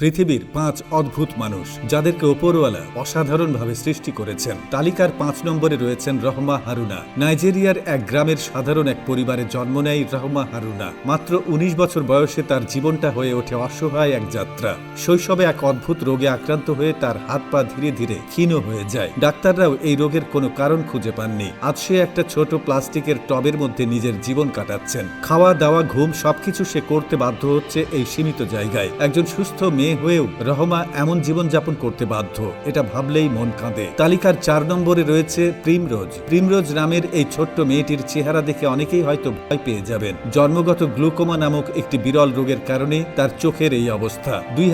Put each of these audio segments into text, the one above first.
পৃথিবীর পাঁচ অদ্ভুত মানুষ যাদেরকে ওপরওয়ালা অসাধারণভাবে সৃষ্টি করেছেন। তালিকার পাঁচ নম্বরে রয়েছেন রহমা হারুনা। নাইজেরিয়ার এক গ্রামের সাধারণ এক পরিবারে জন্ম নেয় রহমা হারুনা। মাত্র ১৯ বছর বয়সে তার জীবনটা হয়ে ওঠে অসহায় এক যাত্রা। শৈশবে এক অদ্ভুত রোগে আক্রান্ত হয়ে তার হাত পা ধীরে ধীরে ক্ষীণ হয়ে যায়। ডাক্তাররাও এই রোগের কোনো কারণ খুঁজে পাননি। আজ সে একটা ছোট প্লাস্টিকের টবের মধ্যে নিজের জীবন কাটাচ্ছেন। খাওয়া দাওয়া ঘুম সবকিছু সে করতে বাধ্য হচ্ছে এই সীমিত জায়গায়। একজন সুস্থ মেয়ে হয়েও রহমা এমন জীবনযাপন করতে বাধ্য। এটা ভাবলেই মন কাঁদে। তালিকার চার নম্বরে রয়েছে প্রিমরোজ। প্রিমরোজ নামের এই ছোট্ট মেয়েটির চেহারা দেখে অনেকেই হয়তো ভয় পেয়ে যাবেন। জন্মগত গ্লুকোমা নামক একটি বিরল রোগের কারণে তার চোখের এই অবস্থা। দুই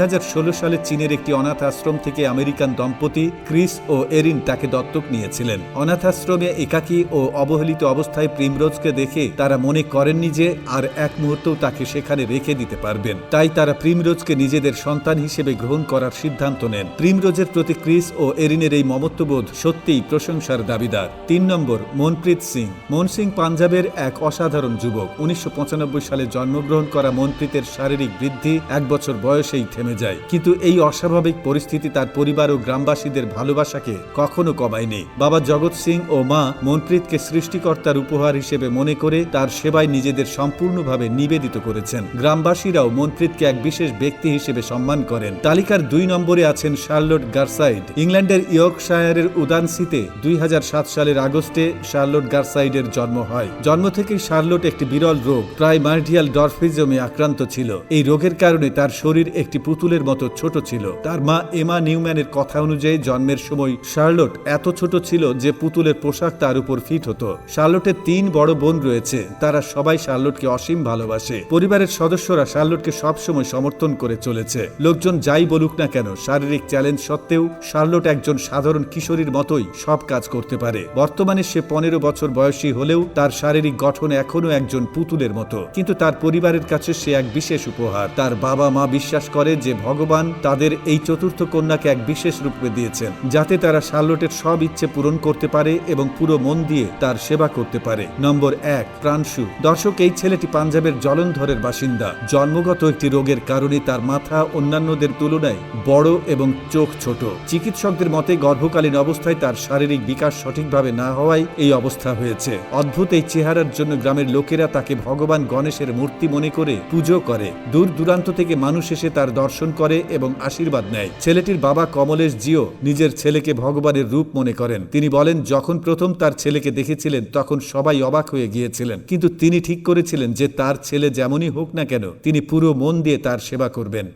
সালে চীনের একটি অনাথ আশ্রম থেকে আমেরিকান দম্পতি ক্রিস ও এরিন তাকে দত্তক নিয়েছিলেন। অনাথ আশ্রমে একাকী ও অবহেলিত অবস্থায় প্রিমরোজকে দেখে তারা মনে করেননি যে আর এক মুহূর্তেও তাকে সেখানে রেখে দিতে পারবেন। তাই তারা প্রিমরোজকে নিজেদের সন্তান হিসেবে গ্রহণ করার সিদ্ধান্ত নেন। প্রিমরোজের প্রতি ক্রিস ও এরিনের এই মমত্ববোধ সত্যিই প্রশংসার দাবিদার। তিন নম্বর, মনপ্রীত সিং। মন সিং পাঞ্জাবের এক অসাধারণ যুবক। উনিশশো সালে জন্মগ্রহণ করা মনপ্রীতের শারীরিক বৃদ্ধি এক বছর বয়সেই থেমে যায়। কিন্তু এই অস্বাভাবিক পরিস্থিতি তার পরিবার ও গ্রামবাসীদের ভালোবাসাকে কখনো কমায়নি। বাবা জগৎ সিং ও মা মনপ্রীতকে সৃষ্টিকর্তার উপহার হিসেবে মনে করে তার সেবায় নিজেদের সম্পূর্ণভাবে নিবেদিত করেছেন। গ্রামবাসীরাও মনপ্রীতকে এক বিশেষ ব্যক্তি হিসেবে সম্মান করেন। তালিকার দুই নম্বরে আছেন শার্লট গার্সাইড। ইংল্যান্ডের ইয়র্কশায়ারের উদানসিতে দুই হাজার সাত সালের আগস্টে শার্লট গার্সাইডের জন্ম হয়। জন্ম থেকেই শার্লট একটি বিরল রোগ প্রাইমার্ডিয়াল ডরফিজমে আক্রান্ত ছিল। এই রোগের কারণে তার শরীর একটি পুতুলের মতো ছোট ছিল। তার মা এমা নিউম্যানের কথা অনুযায়ী জন্মের সময় শার্লট এত ছোট ছিল যে পুতুলের পোশাক তার উপর ফিট হতো। শার্লটের তিন বড় বোন রয়েছে, তারা সবাই শার্লটকে অসীম ভালোবাসে। পরিবারের সদস্যরা শার্লটকে সবসময় সমর্থন করে চলেছে। লোকজন যাই বলুক না কেন, শারীরিক চ্যালেঞ্জ সত্ত্বেও শার্লট একজন সাধারণ কিশোরীর মতোই সব কাজ করতে পারে। বর্তমানে সে পনেরো বছর বয়সী হলেও তার শারীরিক গঠন এখনও একজন পুতুলের মতো। কিন্তু তার পরিবারের কাছে সে এক বিশেষ উপহার। তার বাবা মা বিশ্বাস করে যে ভগবান তাদের এই চতুর্থ কন্যাকে এক বিশেষ রূপে দিয়েছেন, যাতে তারা শার্লটের সব ইচ্ছে পূরণ করতে পারে এবং পুরো মন দিয়ে তার সেবা করতে পারে। নম্বর এক প্রাণশু দর্শক, এই ছেলেটি পাঞ্জাবের জলন্ধরের বাসিন্দা। জন্মগত একটি রোগের কারণে তার মাথা অন্যান্যদের তুলনায় বড় এবং চোখ ছোট। চিকিৎসকদের মতে, গর্ভকালীন অবস্থায় তার শারীরিক বিকাশ সঠিকভাবে না হওয়ায় এই অবস্থা হয়েছে। অদ্ভুত এই চেহারার জন্য গ্রামের লোকেরা তাকে ভগবান গণেশের মূর্তি মনে করে পুজো করে। দূর দূরান্ত থেকে মানুষ এসে তার দর্শন করে এবং আশীর্বাদ নেয়। ছেলেটির বাবা কমলেশ জিও নিজের ছেলেকে ভগবানের রূপ মনে করেন। তিনি বলেন, যখন প্রথম তার ছেলেকে দেখেছিলেন, তখন সবাই অবাক হয়ে গিয়েছিলেন। কিন্তু তিনি ঠিক করেছিলেন যে তার ছেলে যেমনই হোক না কেন, তিনি পুরো মন দিয়ে তার সেবা করবেন।